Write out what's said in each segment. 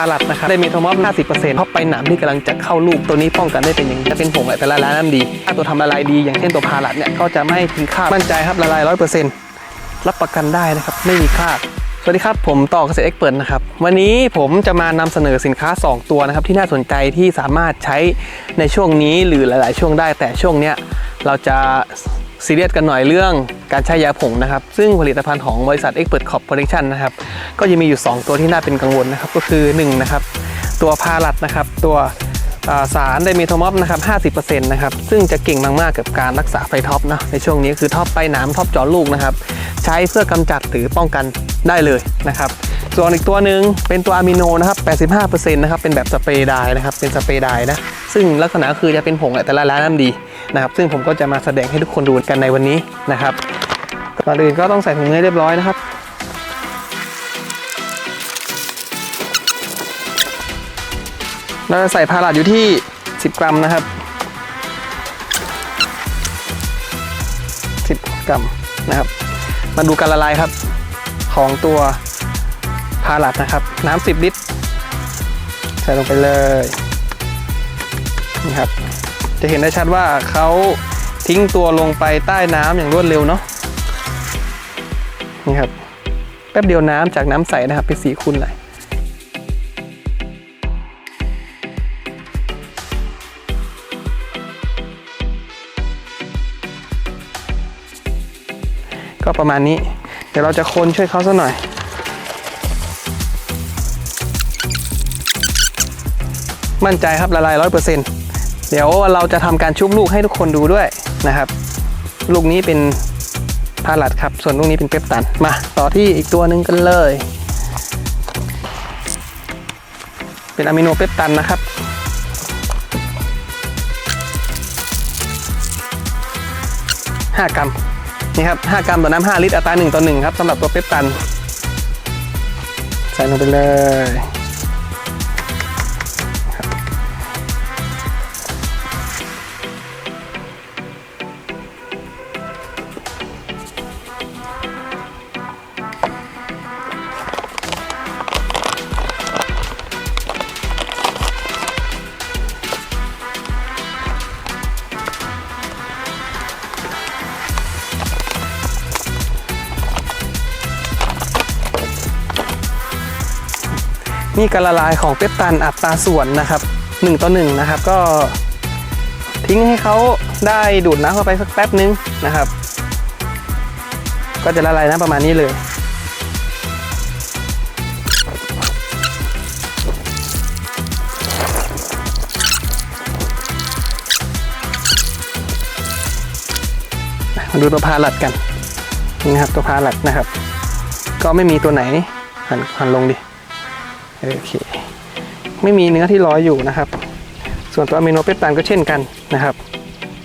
าลัดนะครับได้เมทอมอฟ50%เพราะไปหนามที่กำลังจะเข้าลูกตัวนี้ป้องกันได้เป็นอย่างดีจะเป็นผงแต่ละลายน้ำดี ถ้าตัวทำละลายดีอย่างเช่นตัวพาลัดเนี่ยก็จะไม่ทิ้งคราบมั่นใจครับละลาย 100%รับประกันได้นะครับไม่มีคราบ สวัสดีครับผมต่อเกษตรเอ็กเปิดนะครับวันนี้ผมจะมานำเสนอสินค้า 2 ตัวนะครับที่น่าสนใจที่สามารถใช้ในช่วงนี้หรือหลาย ๆ ช่วงได้ แต่ช่วงเนี้ยเราจะซีเรียสกันหน่อยเรื่องการใช้ยาผงนะครับ ซึ่งผลิตภัณฑ์ของบริษัท Expert Crop Protection นะครับก็จะมีอยู่ 2 ตัวที่น่าเป็นกังวลนะครับก็คือ1นะครับตัวพาลัดนะครับตัว สารไดเมทมอฟนะครับ 50%นะครับ ซึ่งจะเก่งมากๆกับการรักษาไฟท็อปนะในช่วงนี้คือท็อปไปหนามท็อปจอลูกนะครับ ใช้เพื่อกำจัดหรือป้องกันได้เลยนะครับ ส่วนอีกตัวหนึ่งเป็นตัวอะมิโนนะครับ 85%นะครับ เป็นแบบสเปรย์ไดร์นะครับ เป็นสเปรย์ไดร์นะ ซึ่งลักษณะคือจะเป็นผงแหละแต่ละร้านน้ำดีนะครับ ซึ่งผมก็จะมาแสดงให้ทุกคนดูกันในวันนี้นะครับก่อนอื่นก็ต้องใส่ถุงมือเรียบร้อยนะครับ เราจะใส่พาราดอยู่ที่ 10 กรัมนะครับ 10 กรัมนะครับ มาดูการละลายครับของตัวพาลัดนะครับ น้ำ10 ลิตร ใส่ลงไปเลยนี่ครับ จะเห็นได้ชัดว่าเขาทิ้งตัวลงไปใต้น้ำอย่างรวดเร็วเนาะนี่ครับแป๊บเดียวน้ำจากน้ำใสนะครับเป็นสีขุ่นเลย ก็ประมาณนี้ เดี๋ยวเราจะคนช่วยเขาสักหน่อย มั่นใจครับละลายร้อยเปอร์เซ็นต์เดี๋ยวเราจะทำการชุบลูกให้ทุกคนดูด้วยนะครับ ลูกนี้เป็นพาลัดครับ ส่วนลูกนี้เป็นเปปตัน มาต่อที่อีกตัวหนึ่งกันเลย เป็นอะมิโนเปปตันนะครับ5กรัม นี่ครับ 5 กรัมต่อน้ำ5ลิตรอัตรา1ต่อ1ครับสำหรับตัวเปปตัน ใส่ลงไปเลย นี่การละลายของเปปตันอัตราส่วนนะครับ1ต่อ1นะครับก็ทิ้งให้เขาได้ดูดน้ำเข้าไปสักแป๊บนึงนะครับ ก็จะละลายน้ำประมาณนี้เลย มาดูตัวพาลัดกันนี่นะครับตัวพาลัดนะครับ ก็ไม่มีตัวไหนหันหันลงดิ โอเค ไม่มีเนื้อที่ลอยอยู่นะครับ ส่วนตัวอะมิโนเปปตันก็เช่นกันนะครับ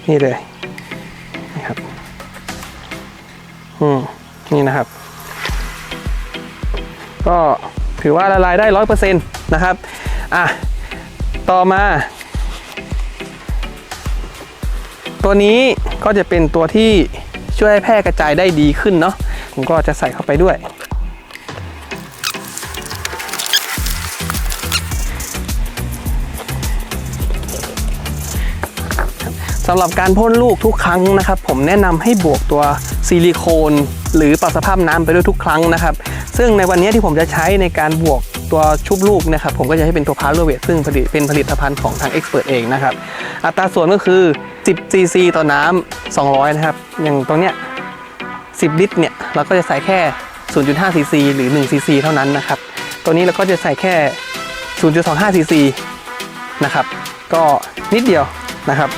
นี่เลยนี่ครับอืมนี่นะครับ ก็ถือว่าละลายได้ร้อยเปอร์เซ็นต์นะครับอะต่อมา ตัวนี้ก็จะเป็นตัวที่ช่วยให้แพร่กระจายได้ดีขึ้นเนาะผมก็จะใส่เข้าไปด้วยำหรับการพ่นลูกทุกครั้งนะครับ ผมแนะนำให้บวกตัวซิลิโคน หรือปรับสภาพน้ำไปด้วยทุกครั้งนะครับ ซึ่งในวันนี้ที่ผมจะใช้ในการบวกตัวชุบลูกนะครับ ผมก็จะให้เป็นตัวพาร์ลเวทซึ่งผลิตเป็นผลิตภัณฑ์ของทาง Expert เองนะครับ อัตราส่วนก็คือ 10 cc ต่อน้ำ200 นะครับ อย่างตรงเนี้ย 10 ลิตรเนี่ยเราก็จะใส่แค่ 0.5 cc หรือ 1 cc เท่านั้นนะครับ ตัวนี้เราก็จะใส่แค่ 0.25 cc นะครับ ก็นิดเดียวนะครับ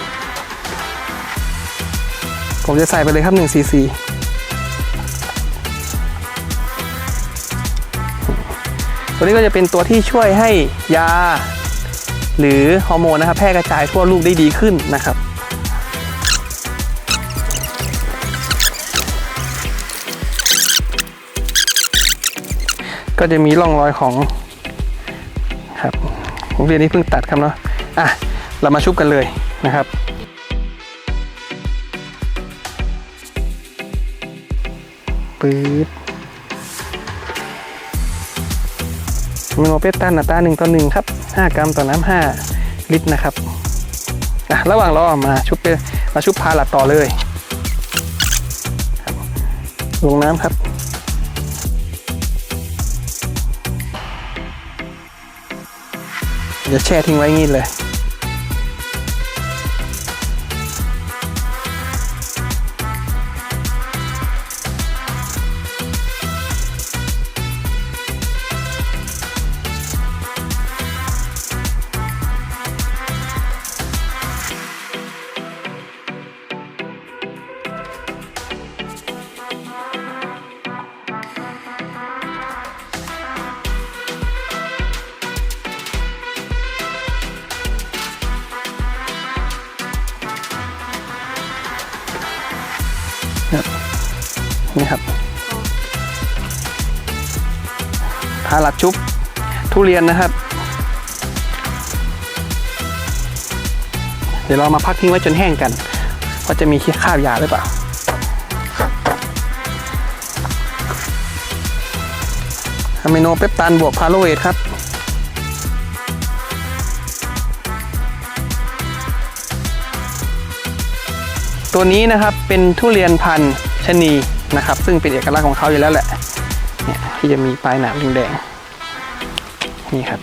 ผมจะใส่ไปเลยครับ1 cc ตัวนี้ก็จะเป็นตัวที่ช่วยให้ยา หรือฮอร์โมนนะครับแพร่กระจายทั่วลูกได้ดีขึ้นนะครับก็จะมีร่องรอยของครับผมเรียนนี้เพิ่งตัดครับเนาะอะเรามาชุบกันเลยนะครับ ปื๊ดมิโนเปปตันอัตราหนึ่งต่อหนึ่งครับห้ากรัมต่อน้ำห้าลิตรนะครับอะระหว่างรอมาชุบไปมาชุบพาหลัดต่อเลย ลงน้ำครับเดี๋ยวแช่ทิ้งไว้งี้เลย นี่ครับพาลัดชุบทุเรียนนะครับ เดี๋ยวเรามาพักทิ้งไว้จนแห้งกันว่าจะมีขี้คาบยาหรือเปล่าอะมิโนเปปตันบวกพาโลเวทครับ ตัวนี้นะครับเป็นทุเรียนพันธุ์ชนีนะครับ ซึ่งเป็นเอกลักษณ์ของเขาอยู่แล้วแหละเนี่ยที่จะมีปลายหนามแดงๆนี่ครับ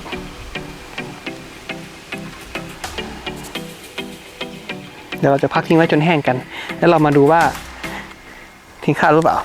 เดี๋ยวเราจะพักทิ้งไว้จนแห้งกัน แล้วเรามาดูว่าทิ้งข้าวหรือเปล่า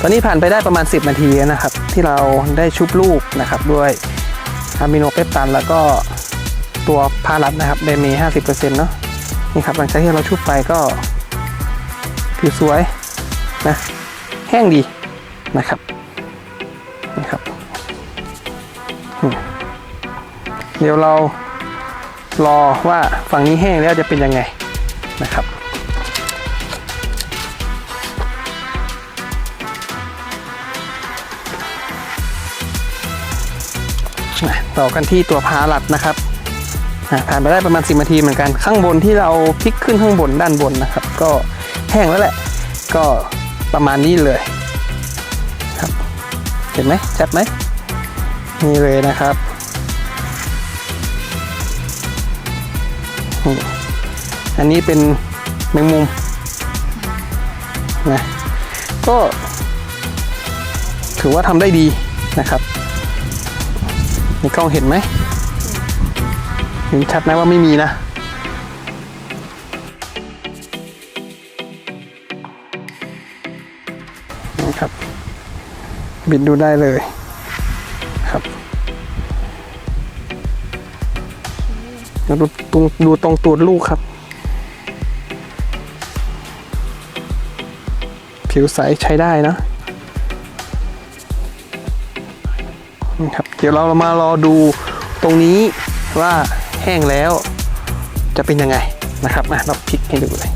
ตอนนี้ผ่านไปได้ประมาณ 10 นาทีนะครับ ที่เราได้ชุบลูกนะครับด้วยอะมิโนเปปตันแล้วก็ตัวพารัดนะครับได้มี 50%เนาะนี่ครับหลังจากที่เราชุบไปก็ผิวสวยนะแห้งดีนะครับนี่ครับเดี๋ยวเรารอว่าฝั่งนี้แห้งแล้วจะเป็นยังไงนะครับ ต่อกันที่ตัวพาลัดนะครับผ่านไปได้ประมาณ 10นาทีเหมือนกันข้างบนที่เราพลิกขึ้นข้างบนด้านบนนะครับ ก็แห้งแล้วแหละ ก็ประมาณนี้เลยครับเห็นไหมชัดไหมนี่เลยนะครับอันนี้เป็นแมงมุมนะก็ถือว่าทำได้ดีนะครับ มีกล้องเห็นไหมเห็นชัดนะว่าไม่มีนะนะครับ บินดูได้เลยครับดูตรงดูตรงตัวลูกครับ ผิวใสใช้ได้นะ ครับเดี๋ยวเรามารอดูตรงนี้ว่าแห้งแล้วจะเป็นยังไงนะครับอะเราพลิกให้ดูเลย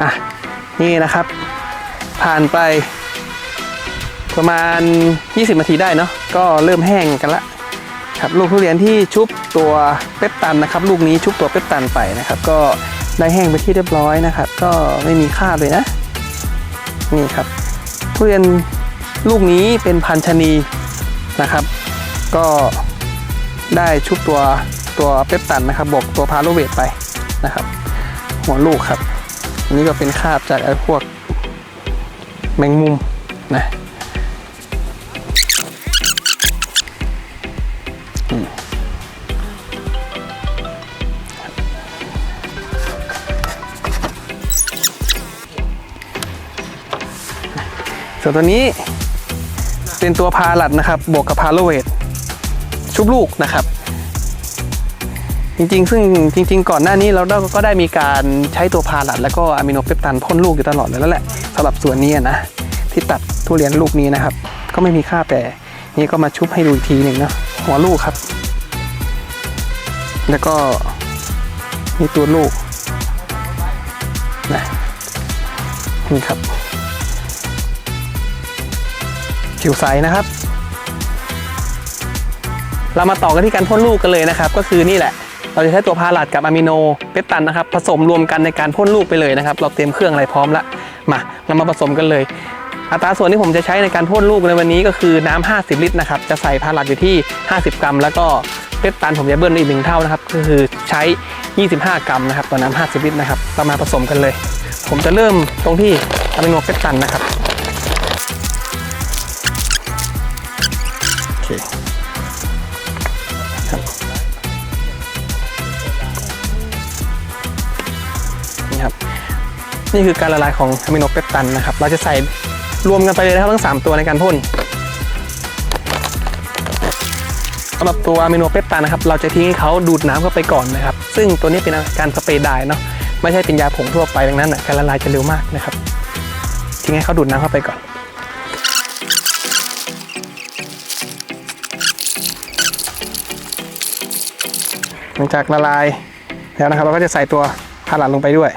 อะนี่นะครับ ผ่านไป ประมาณ 20นาทีได้เนาะก็เริ่มแห้งกันละครับลูกทุเรียนที่ชุบตัวเปปตันนะครับ ลูกนี้ชุบตัวเปปตันไปนะครับ ก็ได้แห้งไปที่เรียบร้อยนะครับ ก็ไม่มีค่าบเลยนะนี่ครับ ทุเรียนลูกนี้เป็นพันชนีนะครับ ก็ได้ชุบตัวตัวเปปตันนะครับบวกตัวพาโลเวตไปนะครับ หัวลูกครับ อันนี้ก็เป็นคราบจากไอ้พวก แมงมุมนะส่วนตัวนี้เป็นตัวพาลัดนะครับ บวกกับพาโลเวตชุบลูกนะครับ จริงๆ ซึ่งจริง ๆ ก่อนหน้านี้เราก็ได้มีการใช้ตัวพาลัด แล้วก็อะมิโนเปปตันพ่นลูกอยู่ตลอดเลยแล้วแหละ สำหรับส่วนนี้นะ ที่ตัดทุเรียนลูกนี้นะครับ ก็ไม่มีค่าแต่นี่ก็มาชุบให้ดูอีกทีหนึ่งเนาะหัวลูกครับ แล้วก็มีตัวลูกนะนี่ครับผิวใสนะครับ เรามาต่อกันที่การพ่นลูกกันเลยนะครับ ก็คือนี่แหละเราจะใช้ตัวพาลัดกับอะมิโนเปปตันนะครับ ผสมรวมกันในการพ่นลูกไปเลยนะครับ เราเตรียมเครื่องอะไรพร้อมล้วมา เรามาผสมกันเลย อัตราส่วนที่ผมจะใช้ในการพ่นลูกในวันนี้ก็คือน้ำ50 ลิตรนะครับจะใส่พาลัดอยู่ที่ 50 กรัม แล้วก็เปปตันผมจะเบิ้ลอีกหนึ่งเท่านะครับก็คือใช้ 25 กรัมนะครับต่อน้ำ50 ลิตรนะครับเรามาผสมกันเลย ผมจะเริ่มตรงที่อะมิโนเปปตันนะครับโอเค นี่คือการละลายของอะมิโนเปปตันนะครับ เราจะใส่รวมกันไปเลยนะครับทั้ง 3 ตัวในการพ่นสำหรับตัวอะมิโนเปปตันนะครับ เราจะทิ้งให้เขาดูดน้ำเข้าไปก่อนนะครับ ซึ่งตัวนี้เป็นการสเปรย์ไดร์เนาะ ไม่ใช่เป็นยาผงทั่วไปดังนั้นการละลายจะเร็วมากนะครับ ทิ้งให้เขาดูดน้ำเข้าไปก่อนหลังจากละลายแล้วนะครับ เราก็จะใส่ตัวพาลัดลงไปด้วย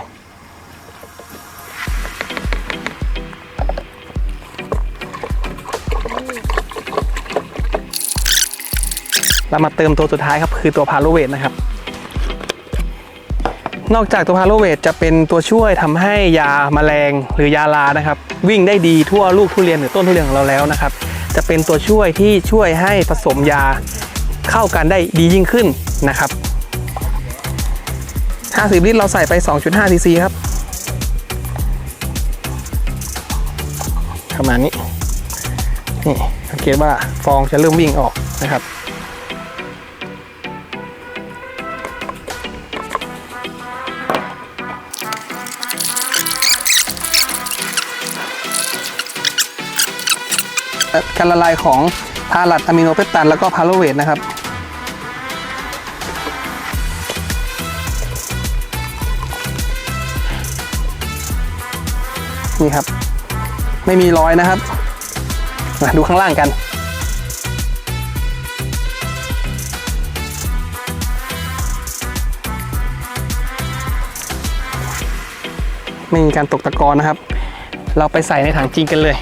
เรามาเติมตัวสุดท้ายครับคือตัวพาโลเวตนะครับ นอกจากตัวพาโลเวตจะเป็นตัวช่วยทำให้ยาแมลงหรือยาลานะครับ วิ่งได้ดีทั่วลูกทุเรียนหรือต้นทุเรียนของเราแล้วนะครับ จะเป็นตัวช่วยที่ช่วยให้ผสมยาเข้ากันได้ดียิ่งขึ้นนะครับ 50 ลิตรเราใส่ไป2.5ซีซีครับประมาณนี้นี่สังเกตว่าฟองจะเริ่มวิ่งออกนะครับ การละลายของพาลัดอะมิโนเปปตันแล้วก็พาโลเวตนะครับนี่ครับ ไม่มีรอยนะครับมาดูข้างล่างกัน ไม่มีการตกตะกอนนะครับ เราไปใส่ในถังจริงกันเลย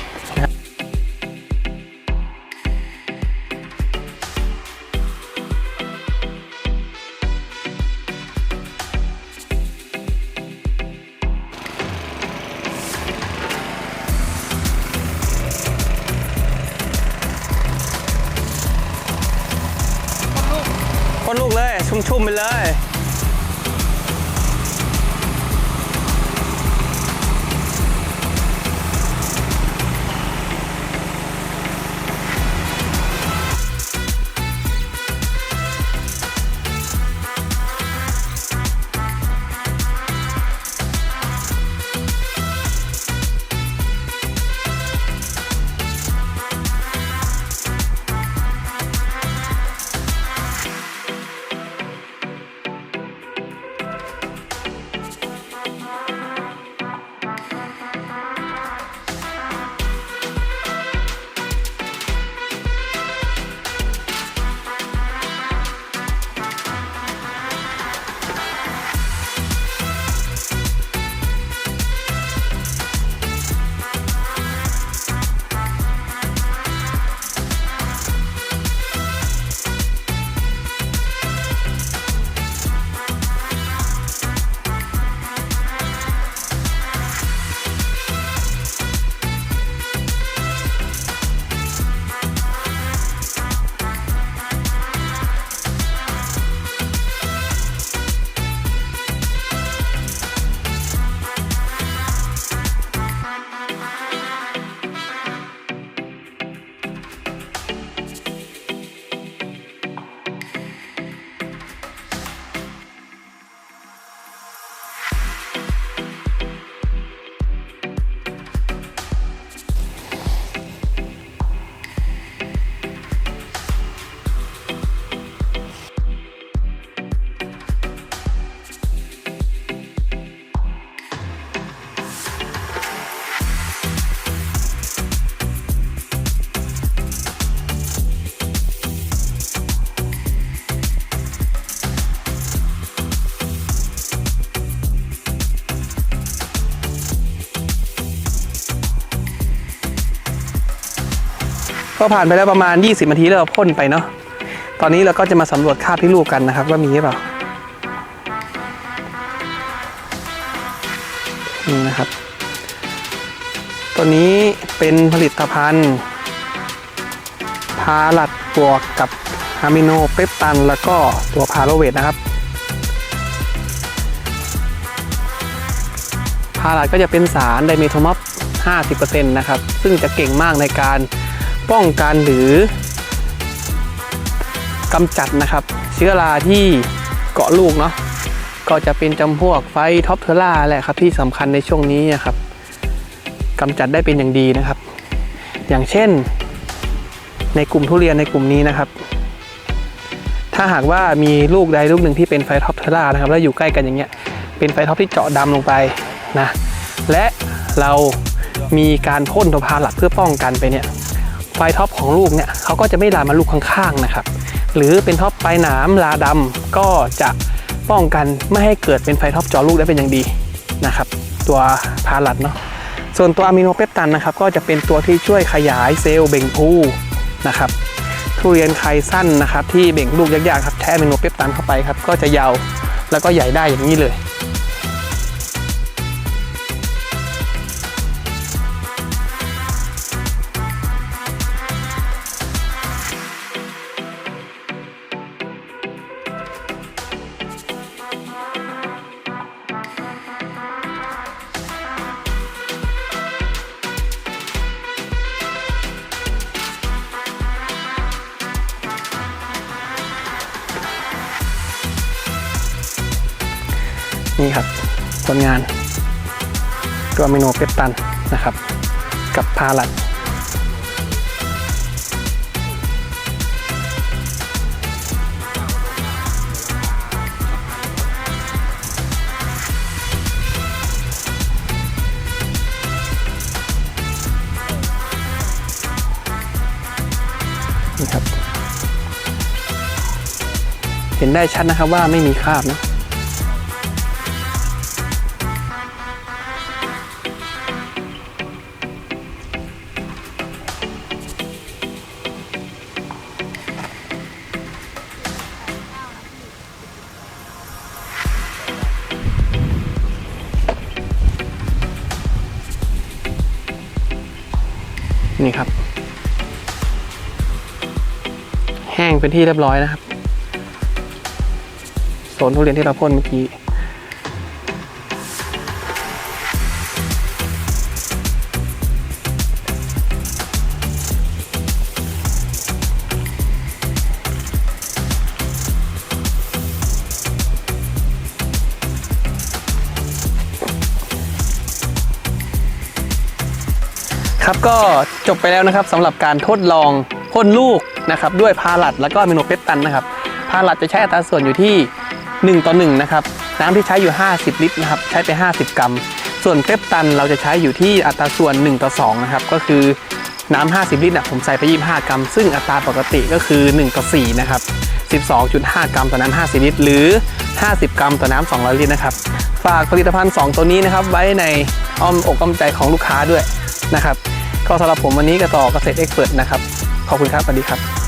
ก็ผ่านไปแล้วประมาณ 20นาทีแล้วเราพ่นไปเนาะตอนนี้เราก็จะมาสำรวจคราบที่ลูกกันนะครับ ว่ามีหรือเปล่านี่นะครับ ตัวนี้เป็นผลิตภัณฑ์ พาลัดบวกกับอะมิโนเปปตัน แล้วก็ตัวพาโลเวทนะครับ พาลัดก็จะเป็นสารไดเมโทมอฟ50%นะครับ ซึ่งจะเก่งมากในการ ป้องกันหรือกำจัดนะครับ เชื้อราที่เกาะลูกเนาะก็จะเป็นจำพวกไฟท็อปเทอร่าแหละครับที่สำคัญในช่วงนี้นะครับกำจัดได้เป็นอย่างดีนะครับ อย่างเช่น ในกลุ่มทุเรียนในกลุ่มนี้นะครับ ถ้าหากว่ามีลูกใดลูกหนึ่งที่เป็นไฟท็อปเทอร่านะครับแล้วอยู่ใกล้กันอย่างเงี้ยเป็นไฟท็อปที่เจาะดำลงไปนะและเรามีการพ่นตัวพาหลักเพื่อป้องกันไปเนี่ย ไฟท็อปของลูกเนี่ยเขาก็จะไม่ลามมาลูกข้างๆนะครับ หรือเป็นท็อปปลายหนามลาดำก็จะป้องกันไม่ให้เกิดเป็นไฟท็อปจอลูกได้เป็นอย่างดีนะครับ ตัวพาลัดเนาะส่วนตัวอะมิโนเปปตันนะครับ ก็จะเป็นตัวที่ช่วยขยายเซลล์เบ่งพูนะครับทุเรียนไขสั้นนะครับ ที่เบ่งลูกยากๆครับใช้อะมิโนเปปตันเข้าไปครับก็จะยาวแล้วก็ใหญ่ได้อย่างนี้เลย ลงาน ตัวอะมิโนเปปตันนะครับ กับพาลัดนี่ครับ เห็นได้ชัดนะครับว่าไม่มีคราบนะ นี่ครับ แห้งเป็นที่เรียบร้อยนะครับโซนทุเรียนที่เราพ่นเมื่อกี้ จบไปแล้วนะครับสำหรับการทดลองพ่นลูกนะครับด้วยพาลัดแล้วก็อะมิโนเปปตันนะครับพาลัดจะใช้อัตราส่วนอยู่ที่ 1 ต่อ1นะครับน้ำที่ใช้อยู่ 50 ลิตรนะครับใช้ไป 50 กรัม ส่วนเปปตันเราจะใช้อยู่ที่อัตราส่วน 1 ต่อ2นะครับก็คือน้ำ 50 ลิตรนะผมใส่ไป 25 กรัม ซึ่งอัตราปกติก็คือ 1 ต่อ 4 นะครับ 12.5 กรัมต่อน้ำ 50 ลิตร หรือ 50 กรัมต่อน้ำ 200 ลิตรนะครับ ฝากผลิตภัณฑ์ 2 ตัวนี้นะครับ ไว้ในอ้อมอกอ้อมใจของลูกค้าด้วยนะครับ ก็สำหรับผมวันนี้ก็ต่อเกษตรเอ็กซ์เพรสนะครับ ขอบคุณครับสวัสดีครับ